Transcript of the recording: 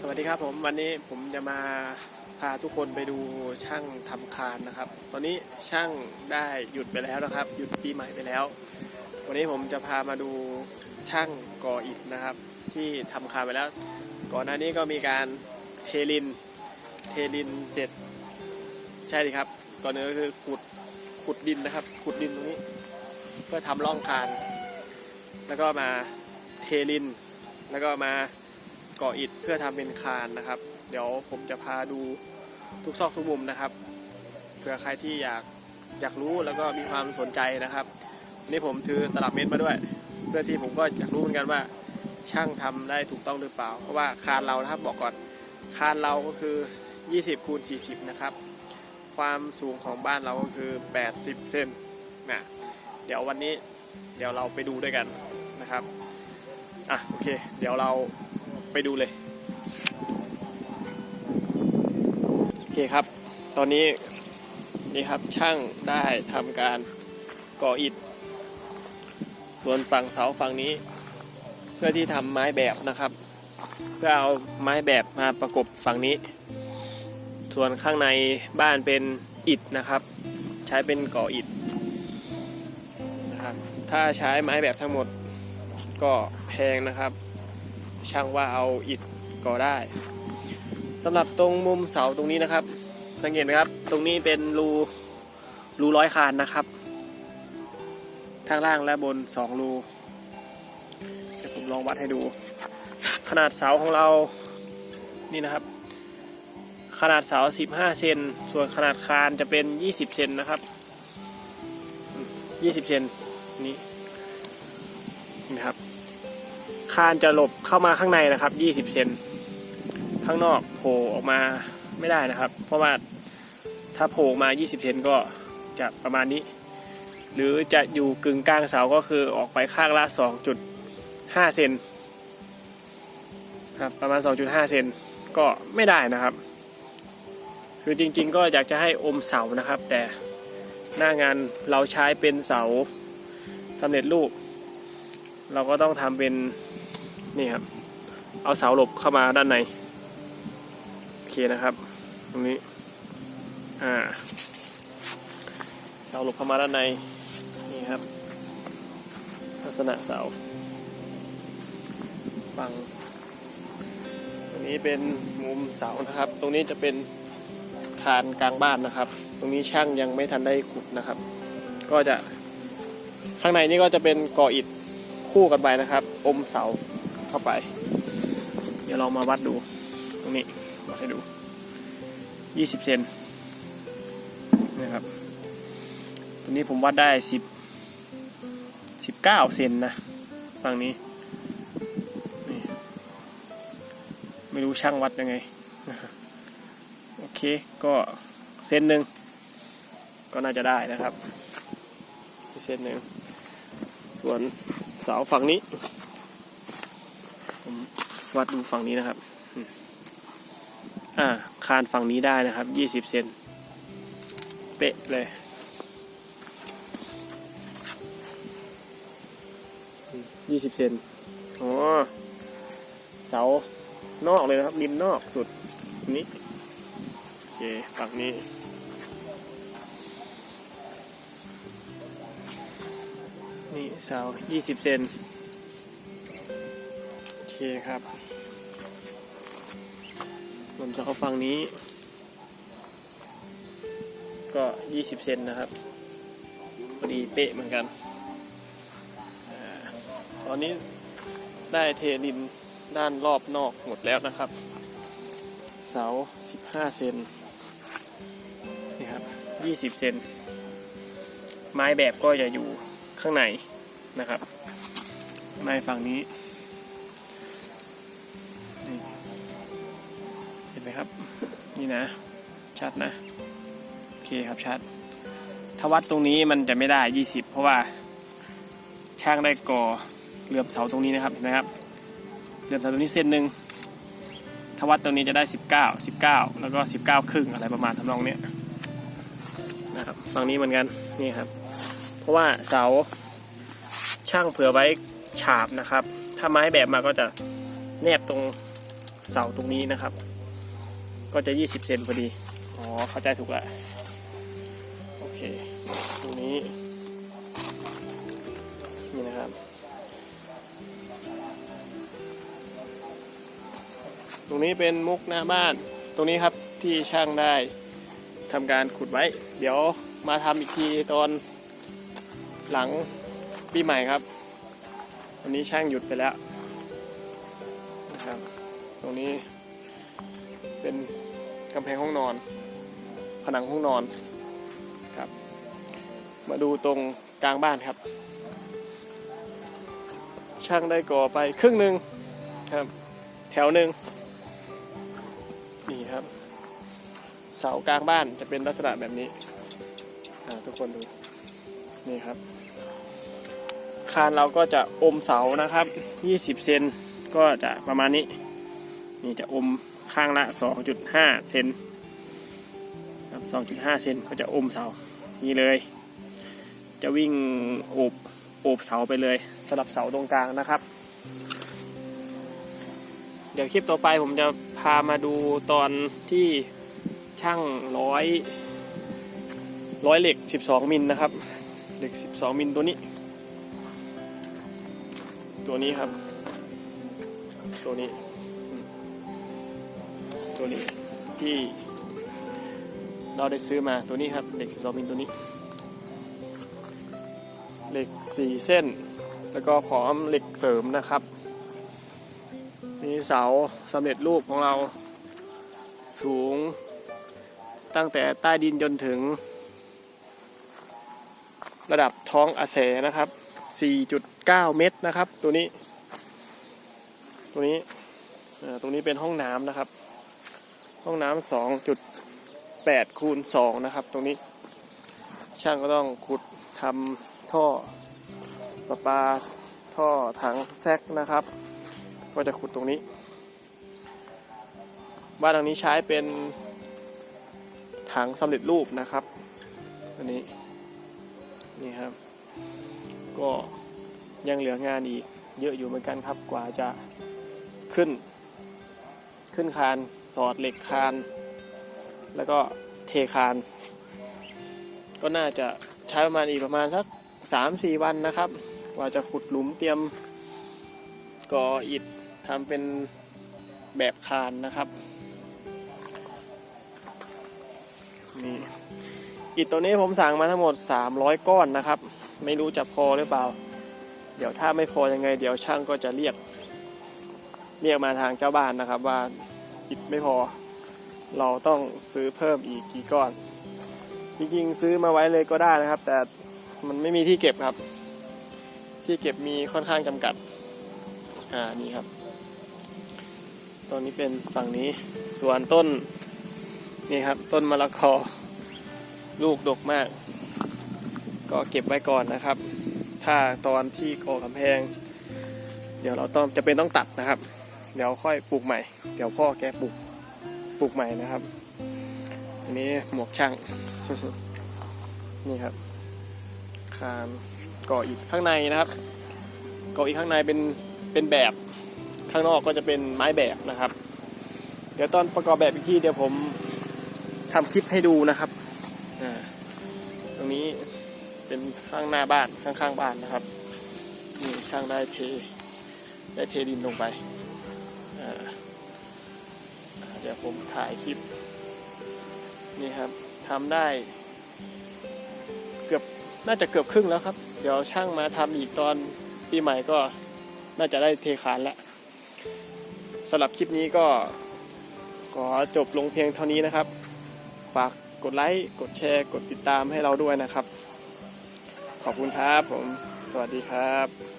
สวัสดีครับผมวันนี้ผมจะมาพาทุกคนไปดูช่างทำคานนะครับ ตอนนี้ช่างได้หยุดไปแล้วนะครับ หยุดปีใหม่ไปแล้ว วันนี้ผมจะพามาดูช่างก่ออิฐนะครับ ที่ทำคานไปแล้ว ก่อนหน้านี้ก็มีการเทลิน เทลินเสร็จใช่ดิครับ ก่อนอื่นก็คือขุดขุดดินนะครับ ขุดดินตรงนี้ เพื่อทำร่องคาน แล้วก็มาเทลิน แล้วก็มา ก่ออิฐเพื่อทำเป็นคานนะครับ เดี๋ยวผมจะพาดูทุกซอกทุกมุมนะครับเผื่อใครที่อยากอยากรู้แล้วก็มีความสนใจนะครับ นี่ผมถือตลับเมตรมาด้วย เพื่อที่ผมก็อยากรู้เหมือนกันว่า ช่างทำได้ถูกต้องหรือเปล่า เพราะว่าคานเรานะครับบอกก่อนคานเราก็คือ 20คูณ40 นะครับ ความสูงของบ้านเราก็คือ 80 เซนนะเดี๋ยววันนี้เดี๋ยวเราไปดูด้วยกันนะครับ อะ โอเค เดี๋ยวเรา ไปดูเลย โอเคครับ ตอนนี้นี่ครับช่างได้ทำการก่ออิฐ ส่วนฝั่งเสาฝั่งนี้ เพื่อที่ทำไม้แบบนะครับ เพื่อเอาไม้แบบมาประกบฝั่งนี้ ส่วนข้างในบ้านเป็นอิฐนะครับ ใช้เป็นก่ออิฐนะครับ ถ้าใช้ไม้แบบทั้งหมดก็แพงนะครับ ช่างว่าเอาอิฐก่อได้สำหรับตรงมุมเสาตรงนี้นะครับ สังเกตไหมครับ ตรงนี้เป็นรูรูร้อยคานนะครับทางล่างและบนสองรูเดี๋ยวผมลองวัดให้ดู ขนาดเสาของเรานี่นะครับ ขนาดเสา 15 เซนส่วนขนาดคานจะเป็น 20 เซนนะครับ 20 เซนนี่นะครับ คานจะหลบเข้ามาข้างในนะครับ 20 เซนข้างนอกโผล่ออกมาไม่ได้นะครับ เพราะว่าถ้าโผล่มา 20 เซนก็จะประมาณนี้ หรือจะอยู่กึ่งกลางเสาก็คือออกไปข้างละ 2.5 เซนครับประมาณ 2.5 เซนก็ไม่ได้นะครับ คือจริงๆ ก็อยากจะให้อมเสานะครับ แต่หน้างานเราใช้เป็นเสาสำเร็จรูป เราก็ต้องทำเป็น นี่ครับ เอาเสาหลบเข้ามาด้านใน โอเคนะครับ ตรงนี้ อ่า เสาหลบเข้ามาด้านใน นี่ครับ ลักษณะเสา ฝั่ง ตรงนี้เป็นมุมเสานะครับ ตรงนี้จะเป็นคานกลางบ้านนะครับ ตรงนี้ช่างยังไม่ทันได้ขุดนะครับ ก็จะข้างในนี่ก็จะเป็นก่ออิฐคู่กันไปนะครับ อมเสา เข้าไป เดี๋ยวเรามาวัดดู ตรงนี้วัดให้ดู 20 เซนนะครับตรงนี้ผมวัดได้ 10 19 เซนนะฝั่งนี้นี่ไม่รู้ช่างวัดยังไง โอเค ก็เซนหนึ่งก็น่าจะได้นะครับเซนหนึ่งส่วนเสาฝั่งนี้ วัดดูฝั่งนี้นะครับ อ่า คานฝั่งนี้ได้นะครับ20เซน เป๊ะเลย20เซนอ๋อ เสานอกเลยนะครับ ริมนอกสุด นี้ โอเค ฝั่งนี้นี่เสา20 เซน เคครับส่วนเสาฝั่งนี้ ก็ 20 เซนนะครับพอดีเป๊ะเหมือนกันอาตอนนี้ได้เทดินด้านรอบนอกหมดแล้วนะครับ เสา 15 เซนนี่ครับ 20 เซนไม้แบบก็จะอยู่ข้างในนะครับ ไม้ฝั่งนี้ ห็นไหมครับ นี่นะ ชัดนะ โอเคครับชัด ถ้าวัดตรงนี้มันจะไม่ได้ 20 เพราะว่าช่างได้ก่อเหลื่อมเสาตรงนี้นะครับเห็นไหมครับเหลื่อมเสาตรงนี้เส้นหนึ่งถ้าวัดตรงนี้จะได้ 19 19 แล้วก็ 19 ครึ่งอะไรประมาณทำนองเนี้ยนะครับฝั่งนี้เหมือนกันนี่ครับ เพราะว่าเสาช่างเผื่อไว้ฉาบนะครับ ถ้าไม้แบบมาก็จะแนบตรงเสาตรงนี้นะครับ ก็จะ 20 เซนพอดี อ๋อ เข้าใจถูกแล้วโอเค ตรงนี้ นี่นะครับ ตรงนี้เป็นมุกหน้าบ้าน ตรงนี้ครับที่ช่างได้ทำการขุดไว้ เดี๋ยวมาทำอีกทีตอนหลังปีใหม่ครับ วันนี้ช่างหยุดไปแล้วนะครับ ตรงนี้ เป็นกำแพงห้องนอน ผนังห้องนอนครับ มาดูตรงกลางบ้านครับ ช่างได้ก่อไปครึ่งหนึ่งครับ แถวหนึ่งนี่ครับ เสากลางบ้านจะเป็นลักษณะแบบนี้ทุกคนดูนี่ครับ คานเราก็จะอมเสานะครับ 20 เซนก็จะประมาณนี้ นี่จะอม ข้างละ 2.5 เซนครับ2.5 เซนก็จะอมเสานี่เลย จะวิ่งโอบโอบเสาไปเลยสลับเสาตรงกลางนะครับ เดี๋ยวคลิปต่อไปผมจะพามาดูตอนที่ช่างร้อยร้อยเหล็ก 12 มิลนะครับ เหล็ก 12 มิลตัวนี้ ตัวนี้ครับ ตัวนี้ ตัวนี้ที่เราได้ซื้อมาตัวนี้ครับเหล็ก 12มิลตัวนี้เหล็ก 4 เส้น แล้วก็พร้อมเหล็กเสริมนะครับนี่เสาสำเร็จรูปของเราสูง ตั้งแต่ใต้ดินจนถึง ระดับท้องอาเสนะครับ 4.9 เมตรนะครับ ตัวนี้ ตัวนี้ตรงนี้เป็นห้องน้ำนะครับ ห้องน้ำ2.8คูณ2นะครับ ตรงนี้ ช่างก็ต้องขุดทำท่อประปาท่อถังแซกนะครับ ก็จะขุดตรงนี้ บ้านหลังนี้ใช้เป็นถังสำเร็จรูปนะครับ อันนี้ นี่ครับ ก็ยังเหลืองานอีกเยอะอยู่เหมือนกันครับ กว่าจะขึ้น ขึ้นคาน อดเหล็กคาน แล้วก็เทคาน ก็น่าจะใช้ประมาณอีกประมาณสัก 3-4 วันนะครับกว่าจะขุดหลุมเตรียมก่ออิฐทำเป็นแบบคานนะครับนี่อิฐตัวนี้ผมสั่งมาทั้งหมด 300 ก้อนนะครับ ไม่รู้จะพอหรือเปล่า เดี๋ยวถ้าไม่พอยังไง เดี๋ยวช่างก็จะเรียก เรียกมาทางเจ้าบ้านนะครับว่า อิฐไม่พอ เราต้องซื้อเพิ่มอีกกี่ก้อน จริงๆ ซื้อมาไว้เลยก็ได้นะครับ แต่มันไม่มีที่เก็บครับ ที่เก็บมีค่อนข้างจำกัด อ่า นี่ครับต้นนี้เป็นฝั่งนี้ ส่วนต้น นี่ครับ ต้นมะละกอ ลูกดกมาก ก็เก็บไว้ก่อนนะครับ ถ้าตอนที่ก่อกำแพง เดี๋ยวเราต้องจะเป็นต้องตัดนะครับ เดี๋ยวค่อยปลูกใหม่ เดี๋ยวพ่อแกปลูกปลูกใหม่นะครับ อันนี้หมวกช่าง นี่ครับ คานก่ออิฐข้างในนะครับก่ออิฐข้างในเป็นเป็นแบบข้างนอกก็จะเป็นไม้แบบนะครับ เดี๋ยวตอนประกอบแบบอีกทีเดี๋ยวผมทำคลิปให้ดูนะครับตรงนี้เป็นข้างหน้าบ้านข้างๆบ้านนะครับนี่ช่างได้เทได้เทดินลงไป เดี๋ยวผมถ่ายคลิป นี่ครับทำได้ เกือบน่าจะเกือบครึ่งแล้วครับ เดี๋ยวช่างมาทำอีกตอนปีใหม่ก็น่าจะได้เทคานแล้วสำหรับคลิปนี้ก็ขอจบลงเพียงเท่านี้นะครับ ฝากกดไลค์ กดแชร์ กดติดตามให้เราด้วยนะครับ ขอบคุณครับผม สวัสดีครับ